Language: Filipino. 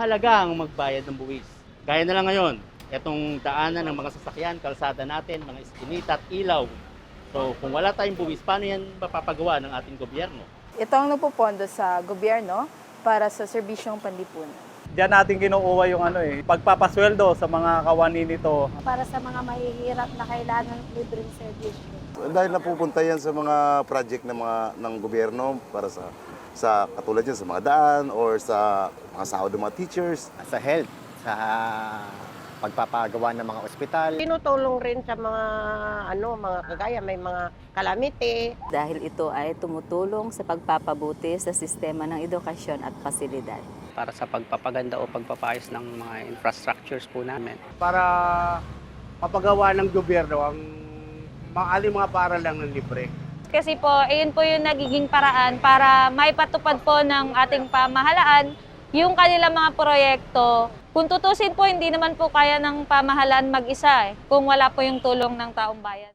halagang magbayad ng buwis. Gaya na lang ngayon, itong daanan ng mga sasakyan, kalsada natin, mga iskinita at ilaw. So kung wala tayong buwis, paano yan mapapagawa ng ating gobyerno? Ito ang napupondo sa gobyerno para sa serbisyong panlipunan. Diyan natin kinukuha yung ano eh, pagpapasweldo sa mga kawani nito. para sa mga mahihirap na kailangan ng libreng serbisyo. Dahil napupunta yan sa mga project ng mga ng gobyerno para sa sa katulad yan sa mga daan or sa mga sahod ng mga teachers. sa health, sa pagpapagawa ng mga ospital. Tinutulong rin sa mga ano, mga kagaya may mga calamity. dahil ito ay tumutulong sa pagpapabuti sa sistema ng edukasyon at pasilidad. para sa pagpapaganda o pagpapayos ng mga infrastructures po namin. para mapagawa ng gobyerno ang mga aling mga paaralan ng libre. Kasi po, ayun po yung nagiging paraan para maipatupad po ng ating pamahalaan yung kanilang mga proyekto. Kung tutusin po, hindi naman po kaya ng pamahalaan mag-isa eh, kung wala po yung tulong ng taong bayan.